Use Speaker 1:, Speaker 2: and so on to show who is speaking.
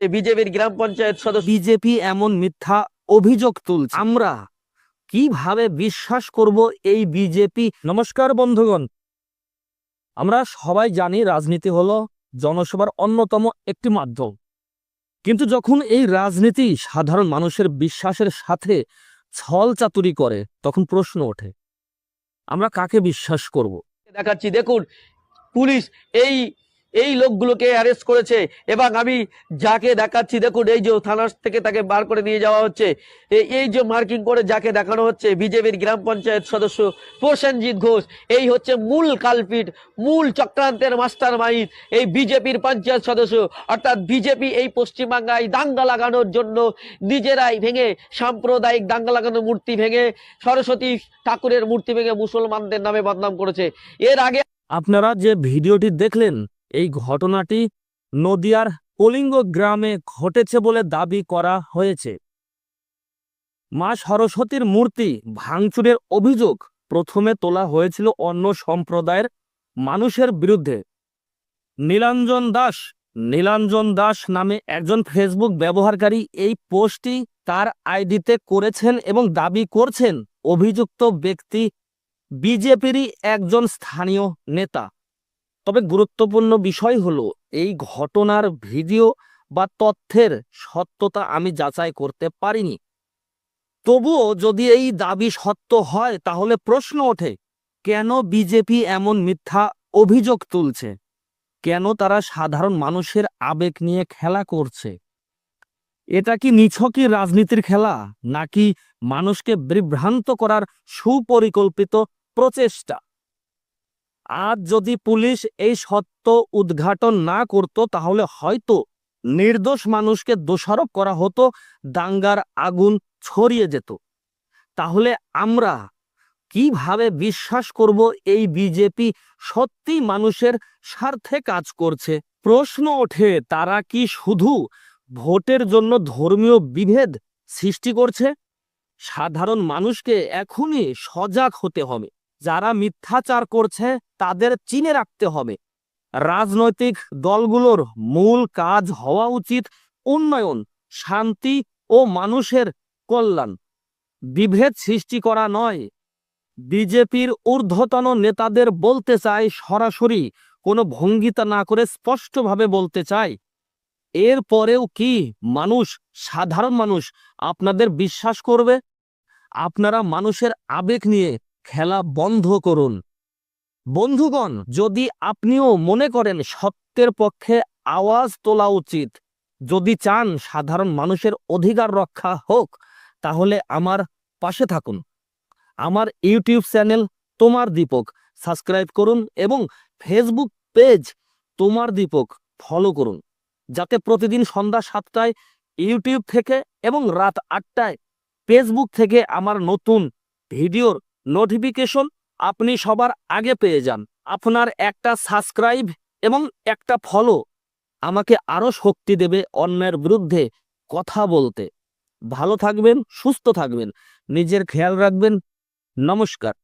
Speaker 1: বিজেপির গ্রাম পঞ্চায়েত সদস্য
Speaker 2: বিজেপি এমন মিথ্যা অভিযোগ তুলছে। আমরা কীভাবে বিশ্বাস করব এই বিজেপি? নমস্কার বন্ধুগণ। আমরা সবাই জানি রাজনীতি হলো জনসভার অন্যতম একটি মাধ্যম। কিন্তু যখন এই রাজনীতি সাধারণ মানুষের বিশ্বাসের সাথে ছল চাতুরি করে তখন প্রশ্ন ওঠে আমরা কাকে বিশ্বাস করব?
Speaker 1: দেখাচ্ছি দেখুন পুলিশ এই এই লোকগুলোকে অ্যারেস্ট করেছে। এবং আমি যাকে দেখাচ্ছি, দেখুন, এই যে থানার থেকে তাকে বার করে নিয়ে যাওয়া হচ্ছে। এই যে মার্কিং করে যাকে দেখানো হচ্ছে, বিজেপির গ্রাম পঞ্চায়েত সদস্য প্রসেনজিৎ ঘোষ, এই হচ্ছে মূল কালপিট, মূল চক্রান্তের মাস্টার মাইন্ড এই বিজেপির পঞ্চায়েত সদস্য। অর্থাৎ বিজেপি এই পশ্চিমবাংলায় দাঙ্গা লাগানোর জন্য নিজেরাই ভেঙে, সাম্প্রদায়িক দাঙ্গা লাগানোর মূর্তি ভেঙে, সরস্বতী ঠাকুরের মূর্তি ভেঙে মুসলমানদের নামে বদনাম করেছে। এর আগে
Speaker 2: আপনারা যে ভিডিওটি দেখলেন এই ঘটনাটি নদিয়ার কলিঙ্গ গ্রামে ঘটেছে বলে দাবি করা হয়েছে। মা সরস্বতীর মূর্তি ভাঙচুরের অভিযোগ প্রথমে তোলা হয়েছিল অন্য সম্প্রদায়ের মানুষের বিরুদ্ধে। নীলাঞ্জন দাস নীলাঞ্জন দাস নামে একজন ফেসবুক ব্যবহারকারী এই পোস্টটি তার আইডিতে করেছেন এবং দাবি করছেন, অভিযুক্ত ব্যক্তি বিজেপিরই একজন স্থানীয় নেতা। তবে গুরুত্বপূর্ণ বিষয় হলো, এই ঘটনার ভিডিও বা তথ্যের সত্যতা আমি যাচাই করতে পারিনি। তবুও যদি এই দাবি সত্য হয়, তাহলে প্রশ্ন ওঠে, কেন বিজেপি এমন মিথ্যা অভিযোগ তুলছে? কেন তারা সাধারণ মানুষের আবেগ নিয়ে খেলা করছে? এটা কি নিছকই রাজনীতির খেলা, নাকি মানুষকে বিভ্রান্ত করার সুপরিকল্পিত প্রচেষ্টা? আজ যদি পুলিশ এই সত্য উদ্ঘাটন না করত, তাহলে হয়তো নির্দোষ মানুষকে দোষারোপ করা হতো, দাঙ্গার আগুন ছড়িয়ে যেত। তাহলে আমরা কীভাবে বিশ্বাস করব এই বিজেপি সত্যি মানুষের স্বার্থে কাজ করছে? প্রশ্ন ওঠে, তারা কি শুধু ভোটের জন্য ধর্মীয় বিভেদ সৃষ্টি করছে? সাধারণ মানুষকে এখনই সজাগ হতে হবে। যারা মিথ্যাচার করছে, তাদের চিনে রাখতে হবে। রাজনৈতিক দলগুলোর মূল কাজ হওয়া উচিত উন্নয়ন, শান্তি ও মানুষের কল্যাণ। বিভেদ সৃষ্টি করা নয়। বিজেপির ঊর্ধ্বতন নেতাদের বলতে চাই সরাসরি, কোনো ভঙ্গিতা না করে স্পষ্টভাবে বলতে চাই। এরপরেও কি মানুষ, সাধারণ মানুষ আপনাদের বিশ্বাস করবে? আপনারা মানুষের আবেগ নিয়ে খেলা বন্ধ করুন। বন্ধুগণ, যদি আপনিও মনে করেন সত্যের পক্ষে আওয়াজ তোলা উচিত, যদি চান সাধারণ মানুষের অধিকার রক্ষা হোক, তাহলে আমার পাশে থাকুন। আমার ইউটিউব চ্যানেল তোমার দীপক, সাবস্ক্রাইব করুন এবং ফেসবুক পেজ তোমার দীপক, ফলো করুন, যাতে প্রতিদিন সন্ধ্যা সাতটায় ইউটিউব থেকে এবং রাত আটটায় ফেসবুক থেকে আমার নতুন ভিডিওর নোটিফিকেশন আপনি সবার আগে পেয়ে যান। আপনার একটা সাবস্ক্রাইব এবং একটা ফলো আমাকে আরও শক্তি দেবে অন্যের বিরুদ্ধে কথা বলতে। ভালো থাকবেন, সুস্থ থাকবেন। নিজের খেয়াল রাখবেন। নমস্কার।